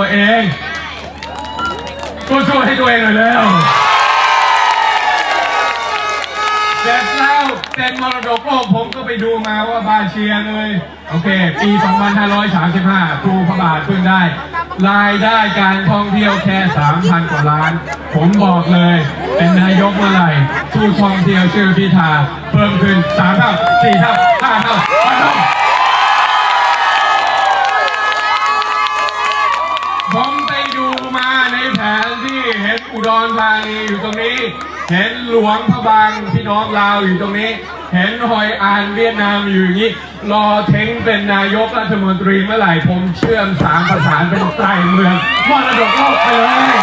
ตัวเองตัวช่วยให้ตัวเองหน่อยเร็วเสร็จแล้วเป็นมรดกโลกผมก็ไปดูมาว่าบาเชียเลย โอเค ปี 2535 ครูพระบาทเพิ่งได้ รายได้การท่องเที่ยวแค่ 3,000 กว่าล้าน ผมบอกเลย เป็นนายกเมื่อไหร่ผู้ท่องเที่ยวชื่อพิธา เพิ่มขึ้น3เท่า4เท่า5เท่า5เท่า ผมไปดูมาในแผน็นอุดรธานีอยู่ตรงนี้ เห็นหลวงพระบางพี่น้องลาวอยู่ตรงนี้ เห็นหอยอานเวียดนามอยู่อย่างนี้ รอเท้งเป็นนายกรัฐมนตรีเมื่อไหร่ผมเชื่อมสามประสานเป็นไตรเมืองมรดกโลกไปเลย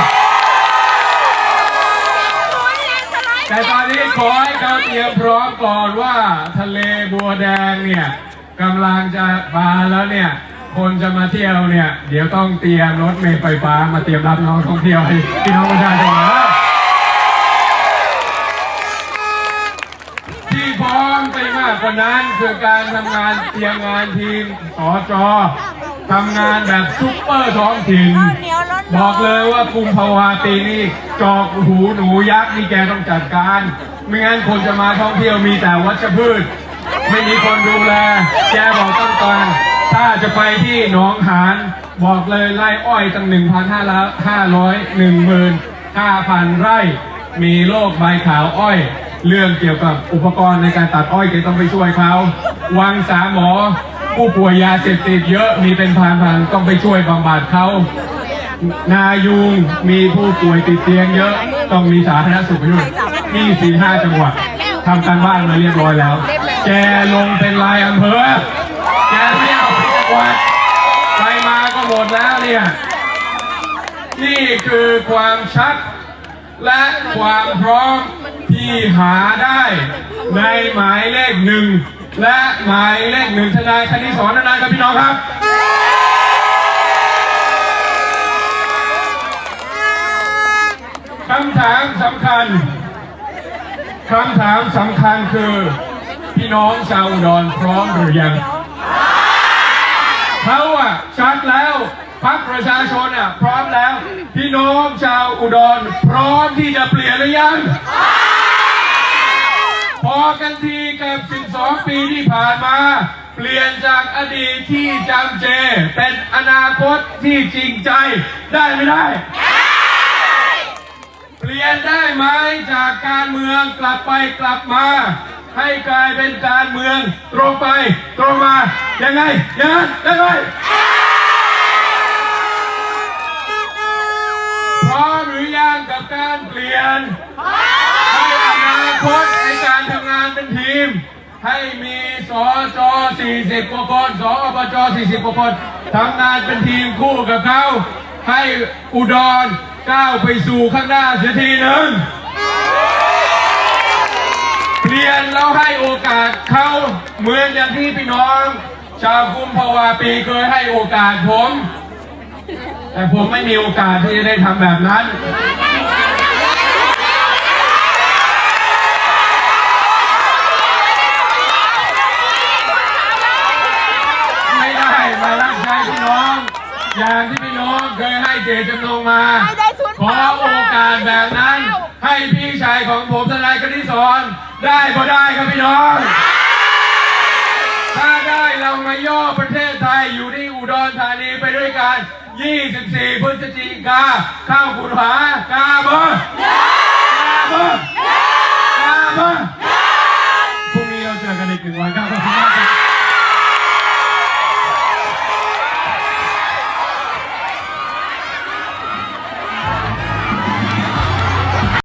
แต่ตอนนี้ขอให้เขาเตรียมพร้อมก่อนว่าทะเลบัวแดงเนี่ยกำลังจะมาแล้วเนี่ย คนจะมาเที่ยวเนี่ย เดี๋ยวต้องเตรียมรถเมล์ไฟฟ้ามาเตรียมรับน้องท่องเที่ยวให้พี่น้องประชาชนนะที่พร้อมไปมากกว่านั้นคือการทำงานเตรียมงานทีมสจทำงานแบบซุปเปอร์ท้องถิ่นบอกเลยว่ากุมภาวาปีนี้จอกหูหนูยักษ์นี่แกต้องจัดการ ไม่งั้นคนจะมาท่องเที่ยวมีแต่วัชพืช ไม่มีคนดูแล แกบอกต้องการ ถ้าจะไปที่หนองหานบอกเลยไร่อ้อยตั้ง 1,500 15,000 ไร่ มีโรคใบขาวอ้อย เรื่องเกี่ยวกับอุปกรณ์ในการตัดอ้อยแกต้องไปช่วยเขา วังสามหมอ ผู้ป่วยยาเสพติดเยอะมีเป็นพันๆต้องไปช่วยบำบัดเขานายุงมีผู้ป่วยติดเตียงเยอะต้องมีสาธารณสุขไปด้วยนี่สี่ห้าจังหวัดทำการบ้านมาเรียบร้อยแล้ว แกลงเป็นรายอำเภอ แก ไม่าเป็นจังหวัดไปมาก็หมดแล้วเนี่ย นี่คือความชัด และความพร้อมที่หาได้ในหมายเลขหนึ่งและหมายเลขหนึ่งทนายคณิสอนนานครับพี่น้องครับคำถามสำคัญคำถามสำคัญคือ พี่น้องชาวอุดรพร้อมหรือยัง เขาอะชัดแล้วพักประชาชนอะพร้อมแล้ว พี่น้องชาวอุดร พร้อมที่จะเปลี่ยนหรือยัง พอกันทีกับ 12 ปีที่ผ่านมา เปลี่ยนจากอดีตที่จำเจ เป็นอนาคตที่จริงใจได้ไม่ได้ เปลี่ยนได้ไหมจากการเมืองกลับไปกลับมา ให้กลายเป็นการเมืองตรงไปตรงมา ยังไงยังไงได้ไหมพร้อมหรือยังกับการเปลี่ยน ให้อนาคตในการทำงานเป็นทีม ให้มีสจ40กว่าคนสอบจ40กว่าคนทำงานเป็นทีมคู่กับเขา ให้อุดรก้าวไปสู่ข้างหน้าเสียทีหนึ่ง เปลี่ยนแล้วให้โอกาสเขาเหมือนอย่างที่พี่น้อง ชาวกุมภาวาปีเคยให้โอกาสผม แต่ผมไม่มีโอกาสที่จะได้ทำแบบนั้นไม่ได้มารับใช้พี่น้องอย่างที่พี่น้องเคยให้เจตจำนงมาไม่ได้ชุดขอ ของผมทนายกนิษรได้ก็ได้ครับพี่น้อง ถ้าได้เรามาย่อประเทศไทยอยู่ที่อุดรธานีไปด้วยกัน 24 พฤศจิกา เข้าขุนหากาเบอ